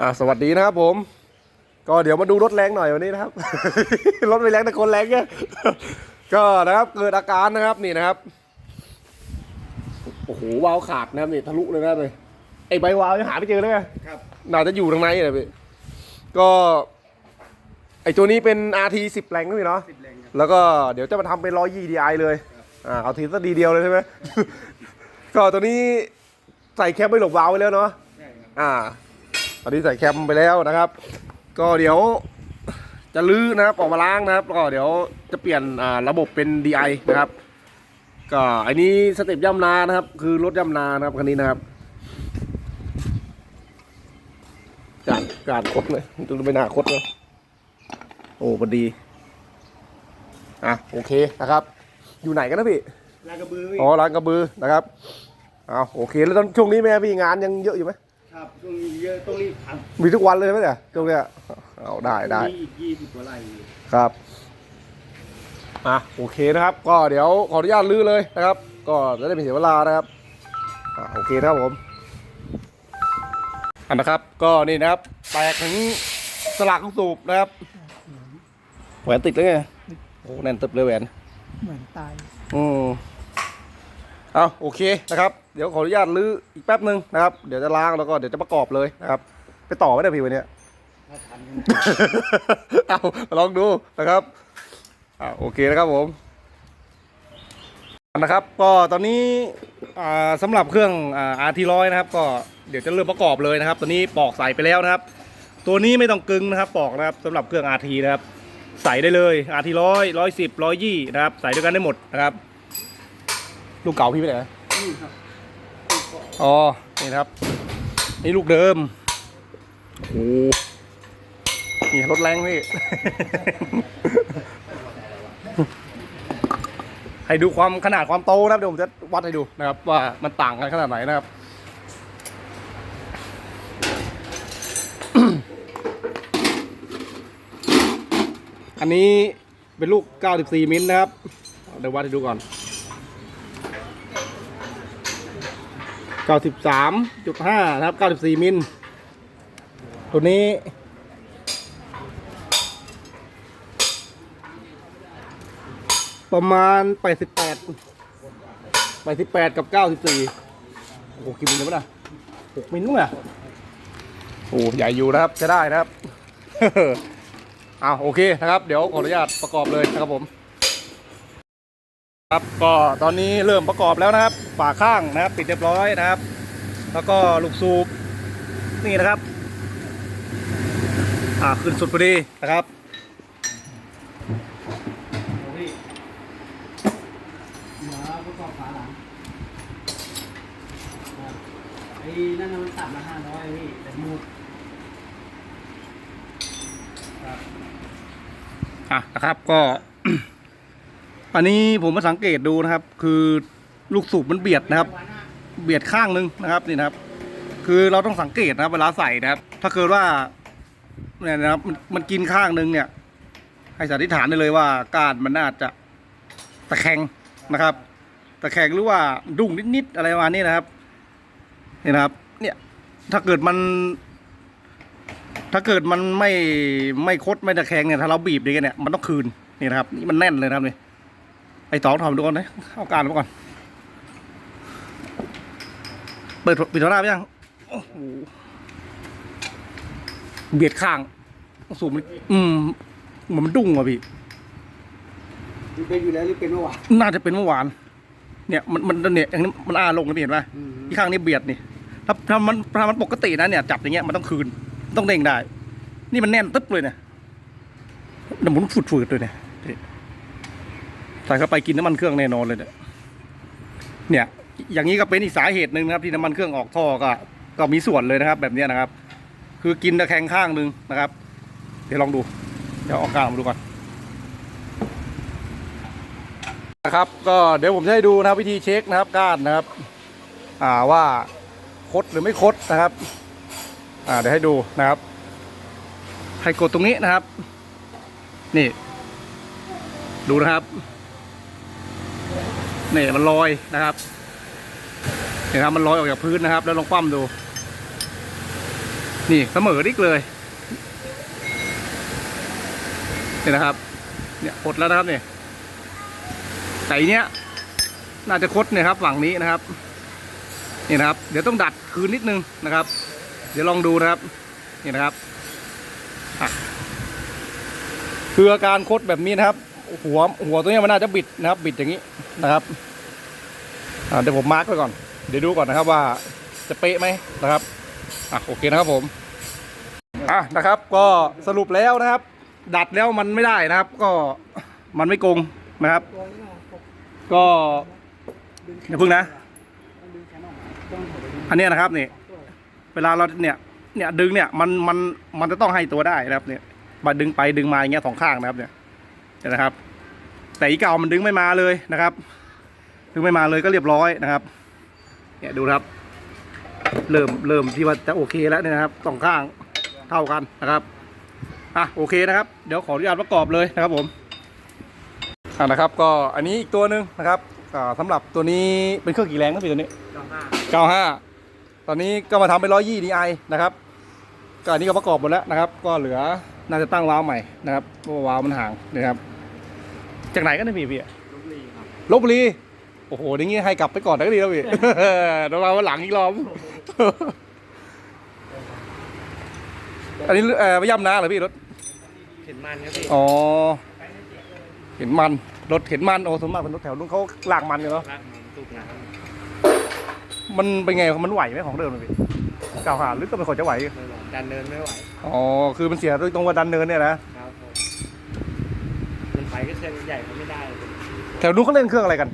อ่าสวัสดีนะครับผม ก็เดี๋ยวมาดูรถแรงหน่อยวันนี้นะครับ รถไม่แรงแต่คนแรงเนี่ยก็นะครับเกิดอาการนะครับนี่นะครับโอ้โหวาล์วขาดนะครับนี่ทะลุเลยนะครับเลยไอ้ใบวาล์วยังหาไม่เจอเลยไงครับน่าจะอยู่ทางในเลยพี่ก็ไอ้ตัวนี้เป็น RT 10 แรงนะพี่เนาะสิบแรงครับแล้วก็เดี๋ยวจะมาทำเป็น120 DI เลย อ่า เอาทีสักดีเดียวเลยใช่ไหม ก็ตัวนี้ใส่แคปไม่หลบวาล์วไว้แล้วเนาะใช่ครับอ่าต อนนี้ใส่แคมไปแล้วนะครับ ก็เดี๋ยวจะลื้อนะครับออกมาล้างนะครับแล้วก็เดี๋ยวจะเปลี่ยนอ่าระบบเป็น DI นะครับ ก็อันนี้สเต็ปย่ำนานะครับ คือรถย่ำนานะครับคันนี้นะครับการการคดเลยจนไม่น่าคดเลยโอ้พอดีอะโอเคนะครับ อยู่ไหนกันนะพี่ลากระบือพี่อ๋อร้านกระบือนะครับเอาโอเคแล้วตอนช่วงนี้แม่พี่งานยังเยอะอยู่ไหม ครับตรงนี้เยอะตรงนี้ทมีทุกวันเลยไหมเนี่ยช่วงเนี้ยเอาได้ำได้มีอีกยี่สิบกว่าไร่ครับอะโอเคนะครับ ก็เดี๋ยวขออนุญาตลื้อเลยนะครับ ก็จะได้ไม่เสียเวลานะครับอะโอเคนะครับผมอันนะครับก็นี่นะครับแตกถึงสลักของสูบนะครับแหวนติดเลยไงโอ้แน่นตึบเลยแหวนเหมือนตายอืม เอาโอเคนะครับ เดี๋ยวขออนุญาตลื้ออีกแป๊บหนึ่งนะครับ เดี๋ยวจะล้างแล้วก็เดี๋ยวจะประกอบเลยนะครับ ไปต่อไว้ได้พี่วันเนี้ยถ้าทันเอาลองดูนะครับอ่าโอเคนะครับผมนะครับ ก็ตอนนี้อ่าสำหรับเครื่องอาร์ทีร้อยนะครับ ก็เดี๋ยวจะเริ่มประกอบเลยนะครับ ตัวนี้ปอกใส่ไปแล้วนะครับ ตัวนี้ไม่ต้องกึงนะครับ ปอกนะครับสำหรับเครื่อง RT นะครับ ใส่ได้เลย RT ร้อยร้อยสิบร้อยยี่นะครับ ใส่ด้วยกันได้หมดนะครับ ลูกเก่าพี่ไปไหนนี่ครับอ๋อ นี่นะครับ นี่ลูกเดิม โอ้โหนี่รถแรงพี่ ให้ดูความขนาดความโตนะครับเดี๋ยวผมจะวัดให้ดูนะครับ ว่ามันต่างกันขนาดไหนนะครับอันนี้เป็นลูก 94 มิลนะครับ เดี๋ยววัดให้ดูก่อน 93.5นะครับ94มิล ตัวนี้ประมาณ88 88กับ94โอ้โหกี่มิลแล้วนะ6มิลมั้งอะโอ้ใหญ่อยู่นะครับจะได้นะครับเอาโอเคนะครับ เดี๋ยวขออนุญาตประกอบเลยนะครับผม ครับก็ตอนนี้เริ่มประกอบแล้วนะครับฝาข้างนะครับ ปิดเรียบร้อยนะครับ แล้วก็ลูกสูบนี่นะครับ อ่าขึ้นสุดพอดีนะครับพี่มาประกอบฝาหลังครับไอ้นั่นน่ะมันตัดมาห้าร้อยพี่แต่มูดครับอะนะครับก็ อันนี้ผมมาสังเกตดูนะครับ คือลูกสูบมันเบียดนะครับ เบียดข้างนึงนะครับนี่นะครับ คือเราต้องสังเกตนะครับเวลาใส่นะครับ ถ้าเกิดว่าเนี่ยนะครับมันมันกินข้างนึงเนี่ย ให้สันนิษฐานได้เลยว่าการมันน่าจะตะแคงนะครับ ตะแคงหรือว่าดุ้งนิดๆอะไรประมาณนี้นะครับนี่นะครับ เนี่ยถ้าเกิดมัน ถ้าเกิดมันไม่ไม่คดไม่ตะแคงเนี่ยถ้าเราบีบดีกันเนี่ยมันต้องคืนนี่นะครับนี่มันแน่นเลยนะครับนี่ ไอ้ตองทำดูก่อนนะเอาการมาก่อน เปิดปิดโทรศัพท์ไปยังโอ้โหเบียดข้างสูบมันอืมเหมือนมันดุ้งว่ะพี่มันเป็นอยู่แล้วหรือเป็นเมื่อวานน่าจะเป็นเมื่อวาน เนี่ยมันมันเนี่ยอย่างนี้มันอ้าลงนะพี่เห็นป่ะอืมอีกข้างนี้เบียดนี่ถ้าถ้ามันถ้ามันปกตินะเนี่ยจับอย่างเงี้ยมันต้องคืนต้องเด้งได้ นี่มันแน่นตึ๊บเลยเนี่ยน้ำมันฝืดๆเลยเนี่ย ใส่เข้าไปกินน้ำมันเครื่องแน่นอนเลยเนี่ยเนี่ยอย่างนี้ก็เป็นอีกสาเหตุหนึ่งนะครับที่น้ำมันเครื่องออกท่อก็ก็มีส่วนเลยนะครับ แบบนี้นะครับ คือกินตะแคงข้างหนึ่งนะครับ เดี๋ยวลองดู เดี๋ยวออกกลางมาดูก่อนนะครับก็เดี๋ยวผมจะให้ดูนะครับวิธีเช็คนะครับก้านนะครับ อ่าว่าคดหรือไม่คดนะครับ อ่าเดี๋ยวให้ดูนะครับให้กดตรงนี้นะครับ นี่ ดูนะครับ นี่มันลอยนะครับนี่ครับมันลอยออกจากพื้นนะครับ แล้วลองคว่ำดู นี่เสมอดิกเลยนี่นะครับ เนี่ยคดแล้วนะครับเนี่ยแต่อันเนี้ย น่าจะคดเนี่ยครับฝั่งนี้นะครับ นี่นะครับ เดี๋ยวต้องดัดคืนนิดนึงนะครับ เดี๋ยวลองดูนะครับ นี่นะครับคืออาการคดแบบนี้นะครับ หัวหัวตัวนี้มันน่าจะบิดนะครับ บิดอย่างนี้ นะครับเดี๋ยวผมมาร์กไว้ก่อน เดี๋ยวดูก่อนนะครับว่าจะเป๊ะไหมนะครับอะโอเคนะครับผมอะนะครับ ก็สรุปแล้วนะครับ ดัดแล้วมันไม่ได้นะครับ ก็มันไม่กงนะครับ ก็อย่าพึ่งนะ อันนี้นะครับนี่เวลาเราเนี่ยเนี่ยดึงเนี่ยมันมันมันจะต้องให้ตัวได้นะครับเนี่ยมาดึงไปดึงมาอย่างเงี้ยสองข้างนะครับเนี่ยนะครับ แต่อีเก่ามันดึงไม่มาเลยนะครับ ดึงไม่มาเลยก็เรียบร้อยนะครับเนี่ยดูครับ เริ่มเริ่มที่ว่าจะโอเคแล้วเนี่ยนะครับสองข้างเท่ากันนะครับอะโอเคนะครับ เดี๋ยวขออนุญาตประกอบเลยนะครับผมอะนะครับ ก็อันนี้อีกตัวหนึ่งนะครับอ่าสำหรับตัวนี้เป็นเครื่องกี่แรงครับพี่ตัวนี้ 95 ตอนนี้ก็มาทำเป็นร้อยยี่ดีไอนะครับก็อันนี้ก็ประกอบหมดแล้วนะครับ ก็เหลือน่าจะตั้งวาล์วใหม่นะครับเพราะว่าวาล์วมันห่างนะครับ จากไหนกันเนี่ยพี่พี่อะลบบุรีโอ้โหอย่างงี้ให้กลับไปก่อนก็ดีแล้วพี่เดี๋ยวเราวันหลังอีกรอบอันนี้เอ่อไปย่ำนาเหรอพี่รถเห็นมันครับพี่อ๋อเห็นมันรถเห็นมันโอ้สมมากเป็นรถแถวนู้นเขาลากมันอยู่เนาะลากมันตุกน้มันเป็นไงมันไหวไหมของเดิมเลยพี่กล่าวหาหรือก็ไม่ค่อยจะไหวำไม่ไหวดันเนินไม่ไหวอ๋อคือมันเสียตรงว่าดันเนินเนี่ยนะครับผมมัน ไปก็เครื่องใหญ่มันไม่ได้เลยแถวนู้นเขาเล่นเครื่องอะไรกัน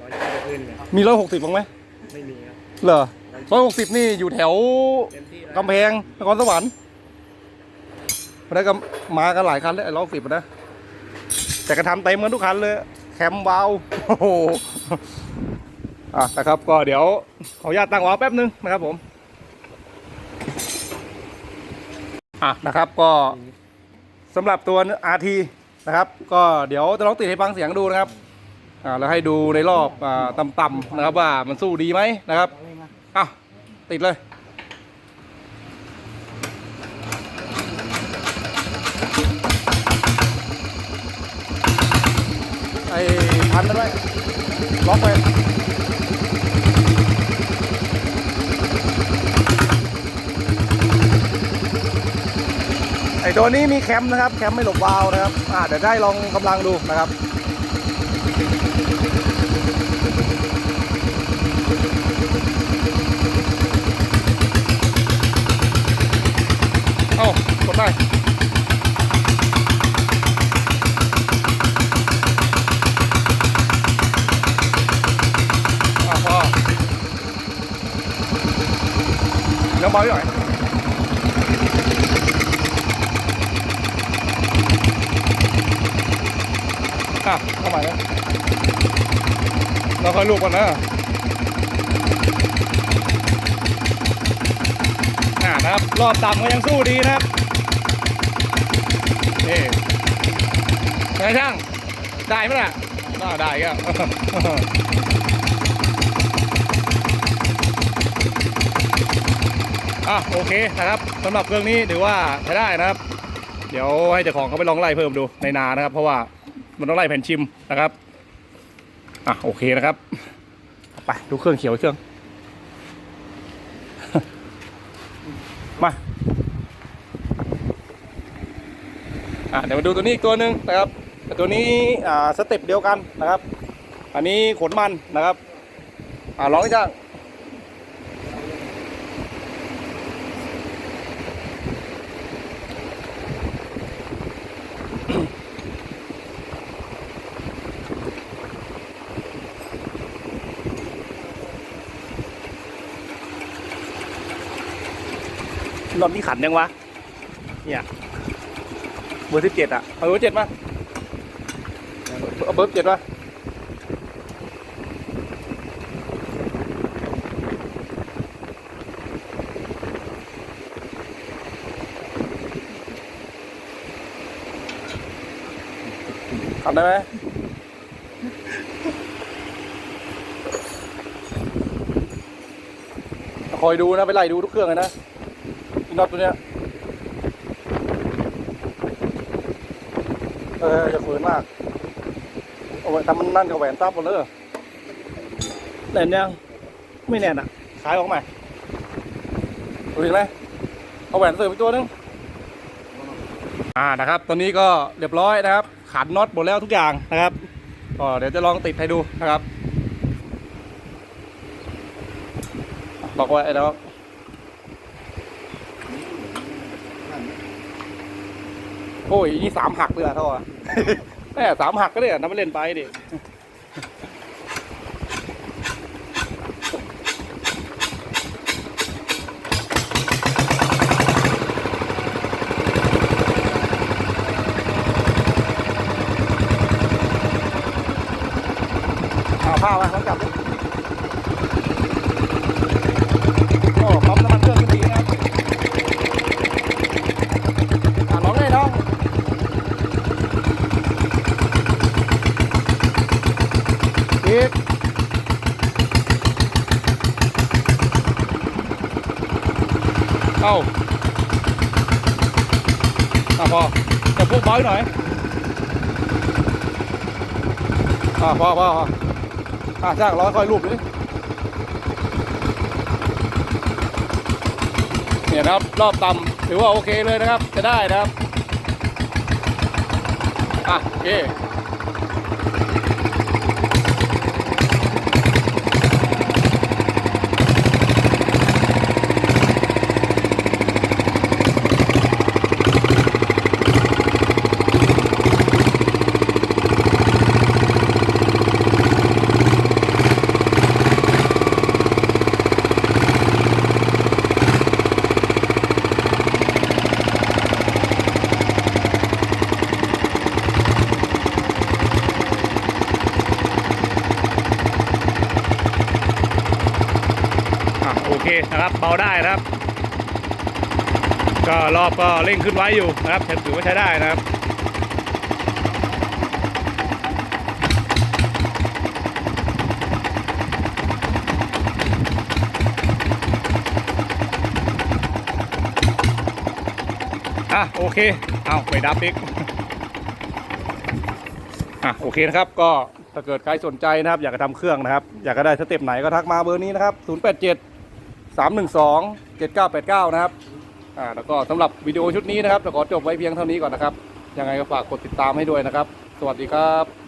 ร้อยยี่ขึ้นเลยมีร้อยหกสิบบ้างไหมไม่มีครับเหรอร้อยหกสิบนี่อยู่แถวเต็มที่กำแพงนครสวรรค์วันนั้นก็มากันหลายคันเลยร้อยหกสิบนะ แต่ก็ทำเต็มกันทุกคันเลย แคมวาลโอ้โหอะนะครับก็เดี๋ยวขออนุญาตตั้งวาล์วแป๊บนึงนะครับผมอะนะครับก็สำหรับตัว RT นะครับ ก็เดี๋ยวจะลองติดให้ฟังเสียงดูนะครับอ่าแล้วให้ดูในรอบอ่าต่ำๆนะครับว่ามันสู้ดีไหมนะครับอะติดเลยไอ้พันนั่นไว้ล็อกไป อ้ตัวนี้มีแคมป์นะครับ แคมป์ไม่หลบวาล์วนะครับอ่าเดี๋ยวได้ลองกำลังดูนะครับเอ้ากดได้เดี๋ยวเบาหน่อย อะเข้ามาแล้วเราค่อยลูกก่อนนะอ่านะครับ รอบต่ำก็ยังสู้ดีนะครับนี่เป็นไงช่าง ได้ไหมล่ะน่าได้ก็อะโอเคนะครับสำหรับเครื่องนี้ถือว่าใช้ได้นะครับ เดี๋ยวให้เจ้าของเขาไปลองไล่เพิ่มดูในนานะครับ เพราะว่า มันต้องไล่แผ่นชิมนะครับอะโอเคนะครับไปดูเครื่องเขียวอีกเครื่อง มาอะเดี๋ยวมาดูตัวนี้อีกตัวหนึ่งนะครับต่ตัวนี้อ่าสเต็ปเดียวกันนะครับ อันนี้ขนมันนะครับอ่าลองให้จ้าง รอบนี้ขันยังวะ เนี่ยเบอร์สิบเจ็ดอะเอาเบอร์เจ็ดมาเอาเบอร์เจ็ดมาขับได้ไหมคอยดูนะ ไปไล่ดูทุกเครื่องเลยนะ น็อตตัวเนี้ยเออจะฝืนมากเอาไว้ทำมันนั่นกับแหวนตับหมดเลยแน่นยังไม่แน่นอะขายออกใหม่ดูเห็นไหมเอาแหวนเสริมอีกตัวนึงอ่านะครับตอนนี้ก็เรียบร้อยนะครับขันน็อตหมดแล้วทุกอย่างนะครับก็เดี๋ยวจะลองติดให้ดูนะครับบอกไว้แล้ว โอ้ยนี่สามหักเลยอะท่อแม่สามหักก็ได้อะทำไปเล่นไปดิเอาผ้ามาลองจับดิโอ้ปั๊มน้ำมันเครื่องก็ดีนะครับอะน้องเลยน้อง อีกเอาอะพอจะพูดเบาหน่อยอะพอพอพออะช่างร้อยค่อยรูปดิเนี่ยนะครับ รอบต่ำถือว่าโอเคเลยนะครับ จะได้นะครับ อะโอเค นะครับเบาได้นะครับ ก็รอบก็เร่งขึ้นไว้อยู่นะครับถือว่าใช้ได้นะครับอะโอเค เอาไปดับอีกอะโอเคนะครับก็ถ้าเกิดใครสนใจนะครับ อยากจะทำเครื่องนะครับ อยากจะได้สเต็ปไหนก็ทักมาเบอร์นี้นะครับ 087 312 7989 นะครับอ่าแล้วก็สำหรับวิดีโอชุดนี้นะครับจะขอจบไว้เพียงเท่านี้ก่อนนะครับ ยังไงก็ฝากกดติดตามให้ด้วยนะครับ สวัสดีครับ